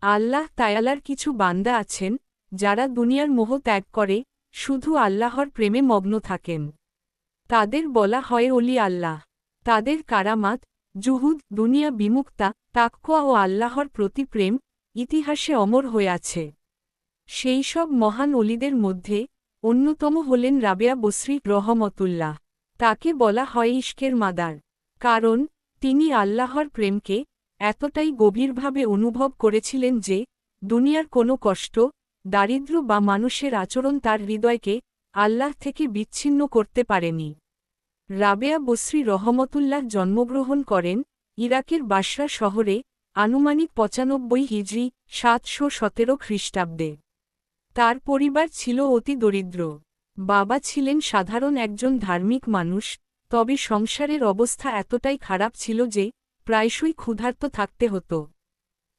আল্লাহ তায়ালার কিছু বান্দা আছেন, যারা দুনিয়ার মোহ ত্যাগ করে, শুধু আল্লাহর প্রেমে মগ্ন থাকেন। তাদের বলা হয় অলি আল্লাহ। তাদের কারামাত, জুহুদ, দুনিয়া বিমুক্তা তাক্কোয়া ও আল্লাহর প্রতি প্রেম, ইতিহাসে অমর হয়ে আছে। সেই সব মহান অলিদের মধ্যে, অন্যতম হলেন রাবেয়া বসরি রহমতুল্লাহ। তাকে বলা হয় ইশকের মাদার। কারণ, তিনি আল্লাহর প্রেমকে এতটাই গভীরভাবে অনুভব করেছিলেন যে, দুনিয়ার কোনো কষ্ট, দারিদ্র্য বা মানুষের আচরণ তার হৃদয়কে আল্লাহ থেকে বিচ্ছিন্ন করতে পারেনি। রাবেয়া বসরি রহমতুল্লাহ জন্মগ্রহণ করেন ইরাকের বাসরা শহরে আনুমানিক পঁচানব্বই হিজড়ি সাতশো সতেরো খ্রিস্টাব্দে। তার পরিবার ছিল অতি দরিদ্র। বাবা ছিলেন সাধারণ একজন ধার্মিক মানুষ, তবে সংসারের অবস্থা এতটাই খারাপ ছিল যে প্রায়শই ক্ষুধার্ত থাকতে হতো।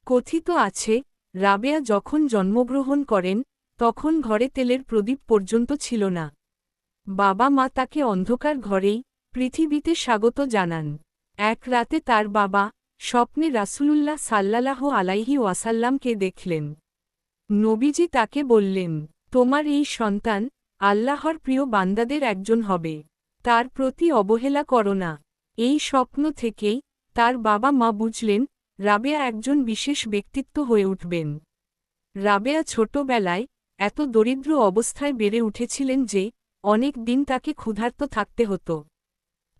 কথিত আছে, রাবেয়া যখন জন্মগ্রহণ করেন, তখন ঘরে তেলের প্রদীপ পর্যন্ত ছিল না। বাবা মা তাকে অন্ধকার ঘরেই, পৃথিবীতে স্বাগত জানান। এক রাতে তার বাবা, স্বপ্নে রাসূলুল্লাহ সাল্লালাহ আলাইহি ওয়াসাল্লামকে দেখলেন। নবীজি তাকে বললেন, তোমার এই সন্তান আল্লাহর প্রিয় বান্দাদের একজন হবে। তার প্রতি অবহেলা করো না। এই স্বপ্ন থেকেই তার বাবা মা বুঝলেন, রাবেয়া একজন বিশেষ ব্যক্তিত্ব হয়ে উঠবেন। রাবেয়া ছোটবেলায় এত দরিদ্র অবস্থায় বেড়ে উঠেছিলেন যে, অনেক দিন তাকে ক্ষুধার্ত থাকতে হতো।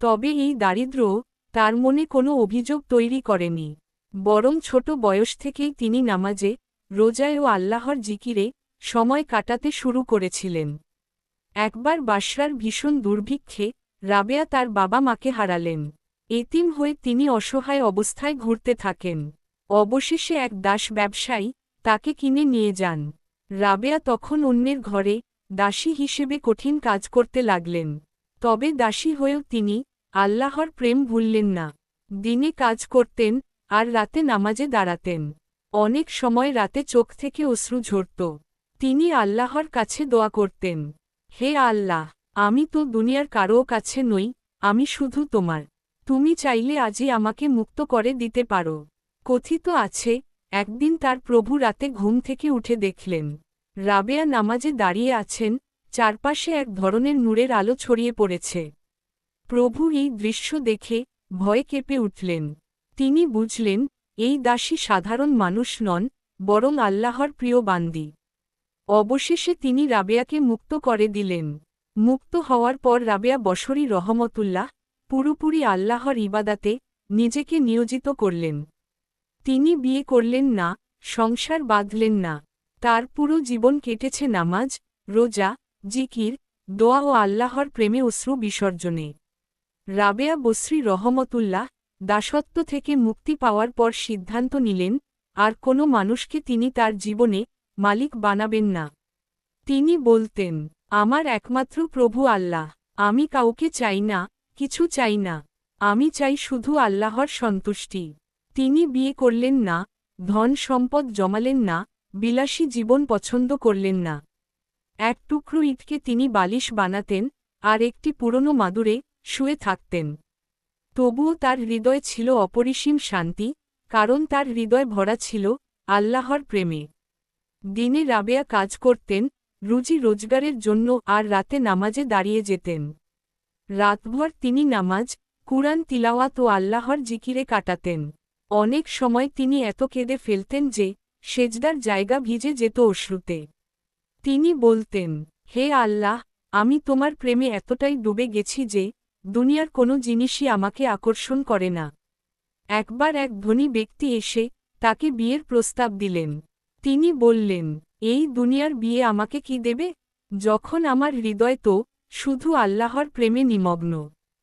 তবে এই দারিদ্র্য তার মনে কোনো অভিযোগ তৈরি করেনি। বরং ছোট বয়স থেকেই তিনি নামাজে, রোজায় ও আল্লাহর জিকিরে সময় কাটাতে শুরু করেছিলেন। একবার বাসরার ভীষণ দুর্ভিক্ষে রাবেয়া তার বাবা মাকে হারালেন। এতিম হয়ে তিনি অসহায় অবস্থায় ঘুরতে থাকেন। অবশেষে এক দাস ব্যবসায়ী তাকে কিনে নিয়ে যান। রাবেয়া তখন অন্যের ঘরে দাসী হিসেবে কঠিন কাজ করতে লাগলেন। তবে দাসী হয়েও তিনি আল্লাহর প্রেম ভুললেন না। দিনে কাজ করতেন আর রাতে নামাজে দাঁড়াতেন। অনেক সময় রাতে চোখ থেকে অশ্রু ঝরত। তিনি আল্লাহর কাছে দোয়া করতেন, হে আল্লাহ, আমি তো দুনিয়ার কারও কাছে নই, আমি শুধু তোমার। তুমি চাইলে আজই আমাকে মুক্ত করে দিতে পারো। কথিত আছে, একদিন তার প্রভু রাতে ঘুম থেকে উঠে দেখলেন, রাবেয়া নামাজে দাঁড়িয়ে আছেন, চারপাশে এক ধরনের নূরের আলো ছড়িয়ে পড়েছে। প্রভু এই দৃশ্য দেখে ভয়ে কেঁপে উঠলেন। তিনি বুঝলেন, এই দাসী সাধারণ মানুষ নন, বরং আল্লাহর প্রিয় বান্দি। অবশেষে তিনি রাবেয়াকে মুক্ত করে দিলেন। মুক্ত হওয়ার পর রাবেয়া বসরি রহমতুল্লাহ পুরোপুরি আল্লাহর ইবাদাতে নিজেকে নিয়োজিত করলেন। তিনি বিয়ে করলেন না, সংসার বাঁধলেন না। তার পুরো জীবন কেটেছে নামাজ, রোজা, জিকির, দোয়া ও আল্লাহর প্রেমে অশ্রু বিসর্জনে। রাবেয়া বসরি রহমতুল্লাহ দাসত্ব থেকে মুক্তি পাওয়ার পর সিদ্ধান্ত নিলেন, আর কোনো মানুষকে তিনি তার জীবনে মালিক বানাবেন না। তিনি বলতেন, আমার একমাত্র প্রভু আল্লাহ, আমি কাউকে চাই না কিছু চাই না। আমি চাই শুধু আল্লাহর সন্তুষ্টি। তিনি বিয়ে করলেন না, ধন সম্পদ জমালেন না, বিলাসী জীবন পছন্দ করলেন না। এক টুকরো ইটকে তিনি বালিশ বানাতেন, আর একটি পুরনো মাদুরে শুয়ে থাকতেন। তবুও তার হৃদয় ছিল অপরিসীম শান্তি, কারণ তার হৃদয় ভরা ছিল আল্লাহর প্রেমে। দিনে রাবেয়া কাজ করতেন, রুজি রোজগারের জন্য, আর রাতে নামাজে দাঁড়িয়ে যেতেন। রাতভর তিনি নামাজ, কুরআন তিলাওয়াত ও আল্লাহর জিকিরে কাটাতেন। অনেক সময় তিনি এত কেঁদে ফেলতেন যে, সেজদার জায়গা ভিজে যেত অশ্রুতে। তিনি বলতেন, হে আল্লাহ, আমি তোমার প্রেমে এতটাই ডুবে গেছি যে, দুনিয়ার কোনো জিনিসই আমাকে আকর্ষণ করে না। একবার এক ধনী ব্যক্তি এসে তাকে বিয়ের প্রস্তাব দিলেন। তিনি বললেন, এই দুনিয়ার বিয়ে আমাকে কি দেবে? যখন আমার হৃদয় তো শুধু আল্লাহর প্রেমে নিমগ্ন।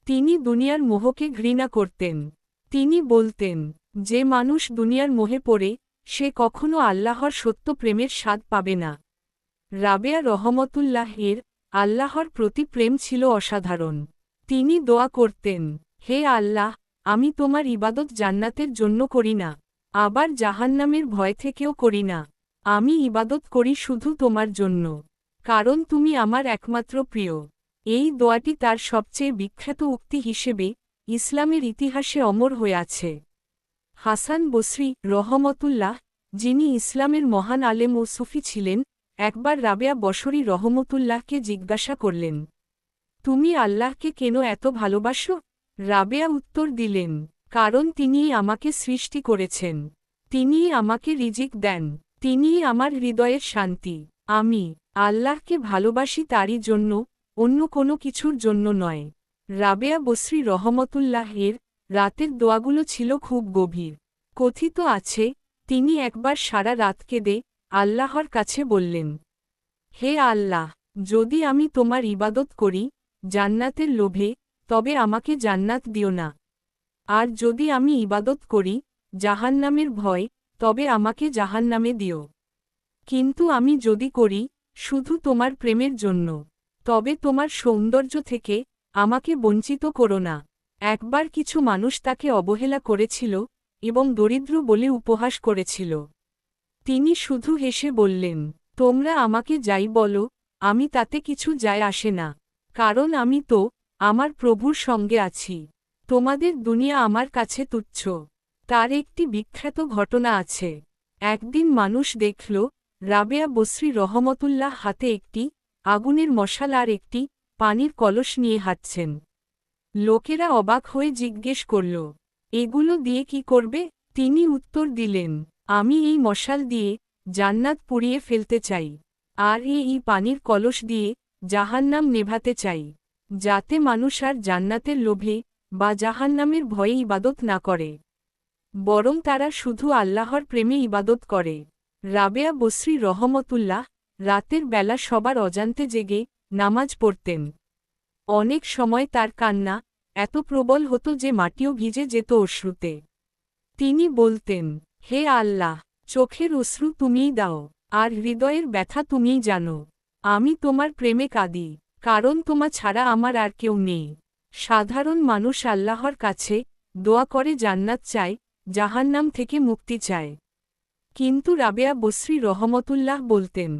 তিনি দুনিয়ার মোহকে ঘৃণা করতেন। তিনি বলতেন, যে মানুষ দুনিয়ার মোহে পড়ে, সে কখনো আল্লাহর সত্য প্রেমের স্বাদ পাবে না। রাবেয়া রহমতুল্লাহের আল্লাহর প্রতি প্রেম ছিল অসাধারণ। তিনি দোয়া করতেন, হে আল্লাহ, আমি তোমার ইবাদত জান্নাতের জন্য করি না, আবার জাহান্নামের ভয় থেকেও করি না। আমি ইবাদত করি শুধু তোমার জন্য, কারণ তুমি আমার একমাত্র প্রিয়। এই দোয়াটি তার সবচেয়ে বিখ্যাত উক্তি হিসেবে ইসলামের ইতিহাসে অমর হয়ে আছে। হাসান বসরি রহমতুল্লাহ, যিনি ইসলামের মহান আলেম ও সুফি ছিলেন, একবার রাবেয়া বসরি রহমতুল্লাহকে জিজ্ঞাসা করলেন, তুমি আল্লাহকে কেন এত ভালোবাসো? রাবেয়া উত্তর দিলেন, কারণ তিনিই আমাকে সৃষ্টি করেছেন, তিনিই আমাকে রিজিক দেন, তিনিই আমার হৃদয়ের শান্তি। আমি আল্লাহকে ভালোবাসি তারই জন্য অন্য কোনো কিছুর জন্য নয়। রাবেয়া বসরি রহমতুল্লাহের রাতের দোয়াগুলো ছিল খুব গভীর। কথিত আছে, তিনি একবার সারা রাত কেঁদে আল্লাহর কাছে বললেন, হে আল্লাহ, যদি আমি তোমার ইবাদত করি, জান্নাতের লোভে, তবে আমাকে জান্নাত দিও না। আর যদি আমি ইবাদত করি, জাহান্নামের ভয়, তবে আমাকে জাহান্নামে দিও। কিন্তু আমি যদি করি, শুধু তোমার প্রেমের জন্য। তবে তোমার সৌন্দর্য থেকে আমাকে বঞ্চিত করো না। একবার কিছু মানুষ তাকে অবহেলা করেছিল এবং দরিদ্র বলে উপহাস করেছিল। তিনি শুধু হেসে বললেন, তোমরা আমাকে যাই বলো, আমি তাতে কিছু যায় আসে না, কারণ আমি তো আমার প্রভুর সঙ্গে আছি। তোমাদের দুনিয়া আমার কাছে তুচ্ছ। তার একটি বিখ্যাত ঘটনা আছে। একদিন মানুষ দেখল, রাবেয়া বসরি রহমতুল্লাহ হাতে একটি আগুনের মশাল আর একটি পানির কলস নিয়ে হাঁটছেন। লোকেরা অবাক হয়ে জিজ্ঞেস করল, এগুলো দিয়ে কি করবে? তিনি উত্তর দিলেন, আমি এই মশাল দিয়ে জান্নাত পুড়িয়ে ফেলতে চাই, আর এই পানির কলস দিয়ে জাহান্নাম নেভাতে চাই, যাতে মানুষ আর জান্নাতের লোভে বা জাহান্নামের ভয়ে ইবাদত না করে। বরং তারা শুধু আল্লাহর প্রেমে ইবাদত করে। রাবেয়া বসরি রহমতুল্লাহ রাতের বেলা সবার অজান্তে জেগে নামাজ পড়তেন। অনেক সময় তার কান্না এত প্রবল হতো যে মাটিও ভিজে যেত অশ্রুতে। তিনি বলতেন, হে আল্লাহ, চোখের অশ্রু তুমিই দাও, আর হৃদয়ের ব্যথা তুমিই জানো। আমি তোমার প্রেমে কাঁদি, কারণ তোমা ছাড়া আমার আর কেউ নেই। সাধারণ মানুষ আল্লাহর কাছে দোয়া করে জান্নাত চায়, জাহান্নাম থেকে মুক্তি চায়। কিন্তু রাবেয়া বসরি রহমতুল্লাহ বলতেন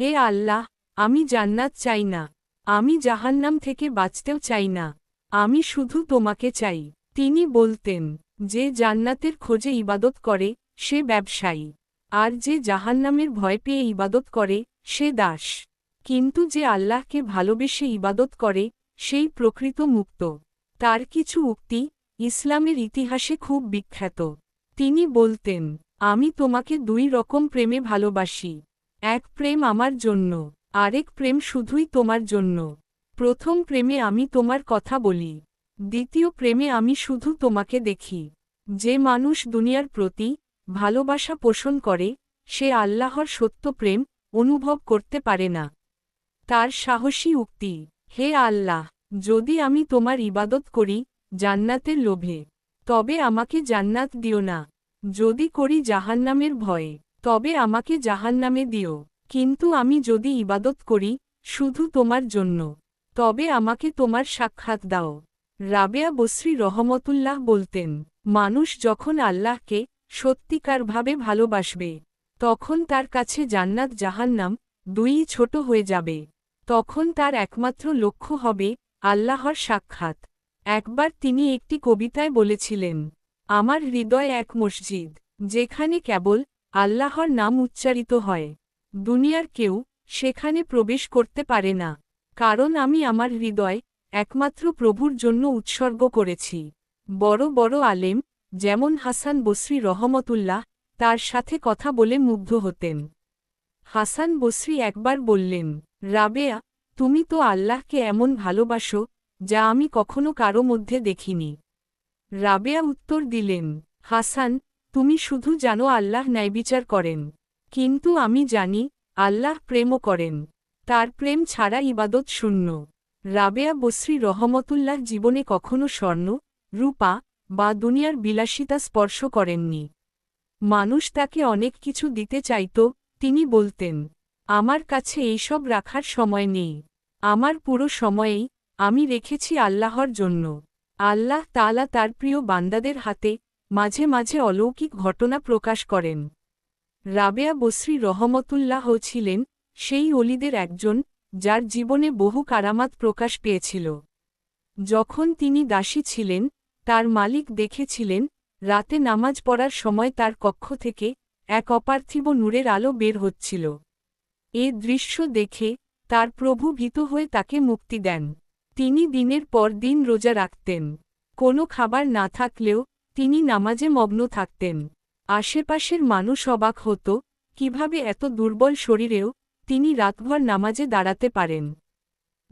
হে আল্লাহ, আমি জান্নাত চাই না। আমি জাহান্নাম থেকে বাঁচতেও চাই না। আমি শুধু তোমাকে চাই। তিনি বলতেন, যে জান্নাতের খোঁজে ইবাদত করে, সে ব্যবসায়ী। আর যে জাহান্নামের ভয় পেয়ে ইবাদত করে, সে দাস। কিন্তু যে আল্লাহকে ভালোবেসে ইবাদত করে, সেই প্রকৃত মুক্ত। তার কিছু উক্তি, ইসলামের ইতিহাসে খুব বিখ্যাত। তিনি বলতেন, আমি তোমাকে দুই রকম প্রেমে ভালোবাসি। এক প্রেম আমার জন্য, আরেক প্রেম শুধুই তোমার জন্য। প্রথম প্রেমে আমি তোমার কথা বলি, দ্বিতীয় প্রেমে আমি শুধু তোমাকে দেখি। যে মানুষ দুনিয়ার প্রতি ভালোবাসা পোষণ করে, সে আল্লাহর সত্য প্রেম অনুভব করতে পারে না। তার সাহসী উক্তি, হে আল্লাহ, যদি আমি তোমার ইবাদত করি জান্নাতের লোভে, তবে আমাকে জান্নাত দিও না। যদি করি জাহান্নামের ভয়ে তবে আমাকে জাহান্নামে দিও। কিন্তু আমি যদি ইবাদত করি, শুধু তোমার জন্য। তবে আমাকে তোমার সাক্ষাৎ দাও। রাবেয়া বসরি রহমতুল্লাহ বলতেন, মানুষ যখন আল্লাহকে সত্যিকারভাবে ভালোবাসবে, তখন তার কাছে জান্নাত জাহান্নাম দুইই ছোট হয়ে যাবে। তখন তার একমাত্র লক্ষ্য হবে আল্লাহর সাক্ষাৎ। একবার তিনি একটি কবিতায় বলেছিলেন, আমার হৃদয় এক মসজিদ, যেখানে কেবল আল্লাহর নাম উচ্চারিত হয়। দুনিয়ার কেউ সেখানে প্রবেশ করতে পারে না, কারণ আমি আমার হৃদয় একমাত্র প্রভুর জন্য উৎসর্গ করেছি। বড় বড় আলেম, যেমন হাসান বসরি রহমতুল্লাহ, তার সাথে কথা বলে মুগ্ধ হতেন। হাসান বসরি একবার বললেন, রাবেয়া, তুমি তো আল্লাহকে এমন ভালোবাসো, যা আমি কখনো কারও মধ্যে দেখিনি। রাবেয়া উত্তর দিলেন, হাসান তুমি শুধু জানো আল্লাহ ন্যায়বিচার করেন। কিন্তু আমি জানি, আল্লাহ প্রেমও করেন। তার প্রেম ছাড়া ইবাদত শূন্য। রাবেয়া বসরি রহমতুল্লাহ জীবনে কখনো স্বর্ণ, রূপা বা দুনিয়ার বিলাসিতা স্পর্শ করেননি। মানুষ তাকে অনেক কিছু দিতে চাইত, তিনি বলতেন, আমার কাছে এইসব রাখার সময় নেই। আমার পুরো সময়েই আমি রেখেছি আল্লাহর জন্য। আল্লাহ তালা তার প্রিয় বান্দাদের হাতে মাঝে মাঝে অলৌকিক ঘটনা প্রকাশ করেন। রাবেয়া বসরি রহমতুল্লাহ ছিলেন সেই অলিদের একজন, যার জীবনে বহু কারামাত প্রকাশ পেয়েছিল। যখন তিনি দাসী ছিলেন, তার মালিক দেখেছিলেন, রাতে নামাজ পড়ার সময় তার কক্ষ থেকে এক অপার্থিব নূরের আলো বের হচ্ছিল। এ দৃশ্য দেখে তার প্রভু ভীত হয়ে তাকে মুক্তি দেন। তিনি দিনের পর দিন রোজা রাখতেন। কোনো খাবার না থাকলেও তিনি নামাজে মগ্ন থাকতেন। আশেপাশের মানুষ অবাক হতো, কীভাবে এত দুর্বল শরীরেও তিনি রাতভর নামাজে দাঁড়াতে পারেন।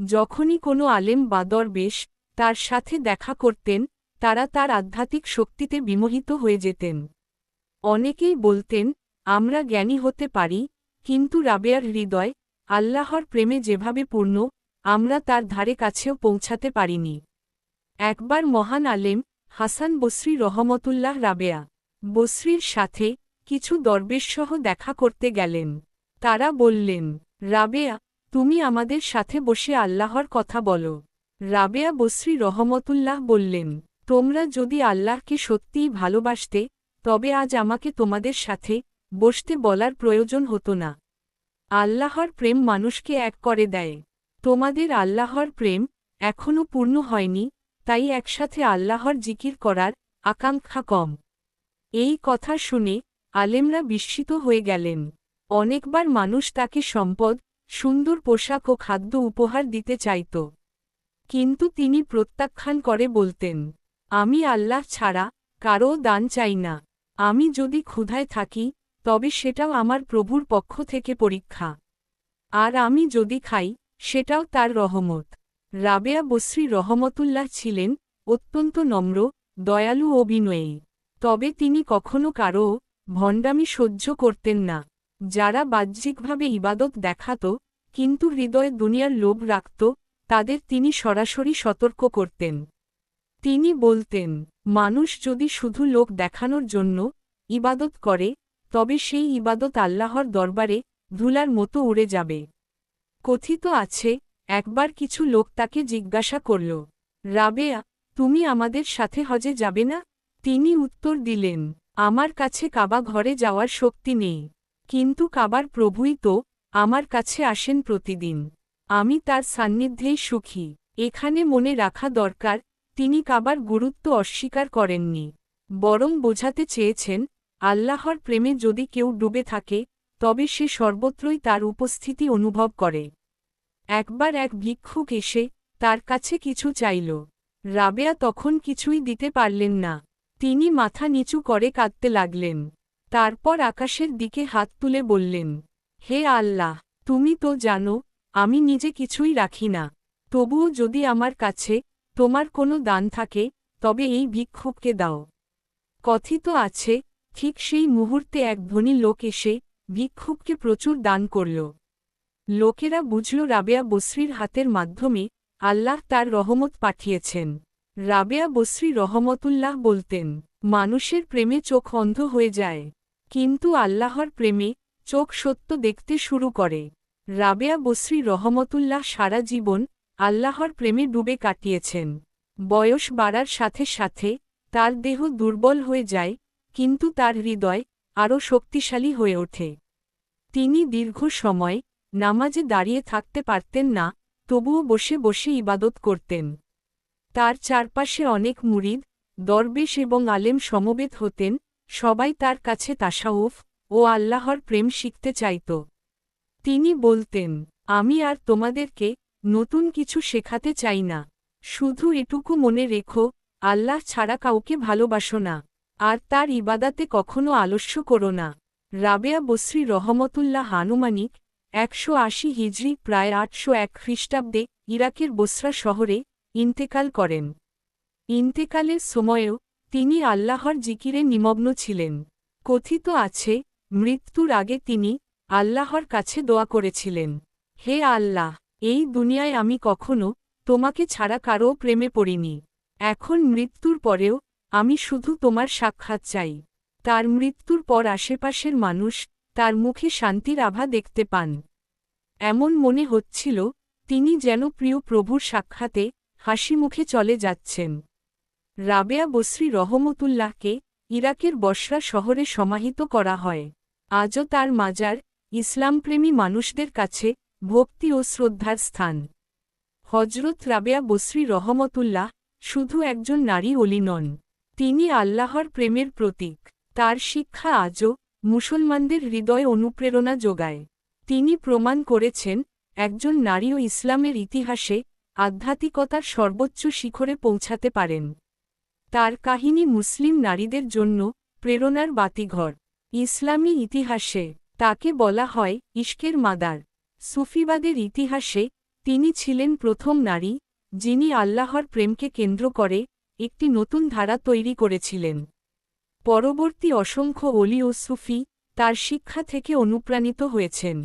যখনই কোনো আলেম বা দরবেশ তার সাথে দেখা করতেন, তারা তার আধ্যাত্মিক শক্তিতে বিমোহিত হয়ে যেতেন। অনেকেই বলতেন, আমরা জ্ঞানী হতে পারি, কিন্তু রাবেয়ার হৃদয়, আল্লাহর প্রেমে যেভাবে পূর্ণ, আমরা তার ধারে কাছেও পৌঁছাতে পারিনি। একবার মহান আলেম হাসান বসরি রহমতুল্লাহ রাবেয়া। বসরির সাথে কিছু দরবেশসহ দেখা করতে গেলেন। তারা বললেন, রাবেয়া, তুমি আমাদের সাথে বসে আল্লাহর কথা বলো। রাবেয়া বসরি রহমতুল্লাহ বললেন, তোমরা যদি আল্লাহকে সত্যিই ভালোবাসতে, তবে আজ আমাকে তোমাদের সাথে বসতে বলার প্রয়োজন হতো না। আল্লাহর প্রেম মানুষকে এক করে দেয়। তোমাদের আল্লাহর প্রেম এখনও পূর্ণ হয়নি তাই একসাথে আল্লাহর জিকির করার আকাঙ্ক্ষা কম। এই কথা শুনে আলেমরা বিস্মিত হয়ে গেলেন। অনেকবার মানুষ তাকে সম্পদ, সুন্দর পোশাক ও খাদ্য উপহার দিতে চাইত। কিন্তু তিনি প্রত্যাখ্যান করে বলতেন, আমি আল্লাহ ছাড়া কারও দান চাই না। আমি যদি ক্ষুধায় থাকি, তবে সেটাও আমার প্রভুর পক্ষ থেকে পরীক্ষা। আর আমি যদি খাই, সেটাও তার রহমত। রাবেয়া বসরি রহমতুল্লাহ ছিলেন অত্যন্ত নম্র, দয়ালু ও বিনয়ী। তবে তিনি কখনো কারও ভণ্ডামি সহ্য করতেন না। যারা বাহ্যিকভাবে ইবাদত দেখাত, কিন্তু হৃদয়ে দুনিয়ার লোভ রাখত, তাদের তিনি সরাসরি সতর্ক করতেন। তিনি বলতেন, মানুষ যদি শুধু লোক দেখানোর জন্য ইবাদত করে, তবে সেই ইবাদত আল্লাহর দরবারে ধুলার মতো উড়ে যাবে। কথিত আছে একবার কিছু লোক তাকে জিজ্ঞাসা করল, রাবেয়া, তুমি আমাদের সাথে হজে যাবে না? তিনি উত্তর দিলেন, আমার কাছে কাবা ঘরে যাওয়ার শক্তি নেই। কিন্তু কাবার প্রভুই তো আমার কাছে আসেন প্রতিদিন। আমি তার সান্নিধ্যেই সুখী। এখানে মনে রাখা দরকার, তিনি কাবার গুরুত্ব অস্বীকার করেননি। বরং বোঝাতে চেয়েছেন, আল্লাহর প্রেমে যদি কেউ ডুবে থাকে, তবে সে সর্বত্রই তার উপস্থিতি অনুভব করে। একবার এক ভিক্ষুক এসে তার কাছে কিছু চাইল। রাবেয়া তখন কিছুই দিতে পারলেন না। তিনি মাথা নিচু করে কাঁদতে লাগলেন। তারপর আকাশের দিকে হাত তুলে বললেন, হে আল্লাহ, তুমি তো জানো, আমি নিজে কিছুই রাখি না। তবুও যদি আমার কাছে তোমার কোনো দান থাকে, তবে এই ভিক্ষুককে দাও। কথিত আছে, ঠিক সেই মুহূর্তে এক ধনী লোক এসে ভিক্ষুককে প্রচুর দান করল। লোকেরা বুঝল রাবেয়া বসরির হাতের মাধ্যমে আল্লাহ তার রহমত পাঠিয়েছেন। রাবেয়া বসরি রহমতুল্লাহ বলতেন, মানুষের প্রেমে চোখ অন্ধ হয়ে যায়, কিন্তু আল্লাহর প্রেমে চোখ সত্য দেখতে শুরু করে। রাবেয়া বসরি রহমতুল্লাহ সারা জীবন আল্লাহর প্রেমে ডুবে কাটিয়েছেন। বয়স বাড়ার সাথে সাথে তার দেহ দুর্বল হয়ে যায়, কিন্তু তার হৃদয় আরও শক্তিশালী হয়ে ওঠে। তিনি দীর্ঘ সময় নামাজে দাঁড়িয়ে থাকতে পারতেন না, তবুও বসে বসে ইবাদত করতেন। তার চারপাশে অনেক মুরিদ, দরবেশ এবং আলেম সমবেত হতেন, সবাই তার কাছে তাসাউফ ও আল্লাহর প্রেম শিখতে চাইত। তিনি বলতেন, আমি আর তোমাদেরকে নতুন কিছু শেখাতে চাই না। শুধু এটুকু মনে রেখো, আল্লাহ ছাড়া কাউকে ভালোবাসো না। আর তার ইবাদাতে কখনো আলস্য করো না। রাবেয়া বসরি রহমতুল্লাহ হানুমানিক একশো আশি হিজড়ি প্রায় আটশো এক খ্রিস্টাব্দে ইরাকের বসরা শহরে ইন্তেকাল করেন। ইন্তেকালের সময়েও তিনি আল্লাহর জিকিরে নিমগ্ন ছিলেন। কথিত আছে, মৃত্যুর আগে তিনি আল্লাহর কাছে দোয়া করেছিলেন, হে আল্লাহ, এই দুনিয়ায় আমি কখনো তোমাকে ছাড়া কারও প্রেমে পড়িনি। এখন মৃত্যুর পরেও আমি শুধু তোমার সাক্ষাৎ চাই। তার মৃত্যুর পর আশেপাশের মানুষ তার মুখে শান্তির আভা দেখতে পান। এমন মনে হচ্ছিল, তিনি যেন প্রিয় প্রভুর সাক্ষাতে হাসি মুখে চলে যাচ্ছেন। রাবেয়া বসরি রহমতুল্লাহকে ইরাকের বসরা শহরে সমাহিত করা হয়। আজও তার মাজার ইসলামপ্রেমী মানুষদের কাছে ভক্তি ও শ্রদ্ধার স্থান। হজরত রাবেয়া বসরি রহমতুল্লাহ শুধু একজন নারী অলি নন, তিনি আল্লাহর প্রেমের প্রতীক। তার শিক্ষা আজও মুসলমানদের হৃদয়ে অনুপ্রেরণা যোগায়। তিনি প্রমাণ করেছেন, একজন নারীও ইসলামের ইতিহাসে আধ্যাত্মিকতার সর্বোচ্চ শিখরে পৌঁছাতে পারেন। তার কাহিনী মুসলিম নারীদের জন্য প্রেরণার বাতিঘর। ইসলামী ইতিহাসে তাকে বলা হয় ইশকের মাদার। সুফিবাদের ইতিহাসে তিনি ছিলেন প্রথম নারী, যিনি আল্লাহর প্রেমকে কেন্দ্র করে একটি নতুন ধারা তৈরি করেছিলেন। পরবর্তী অসংখ্য অলি ও সুফি তার শিক্ষা থেকে অনুপ্রাণিত হয়েছেন।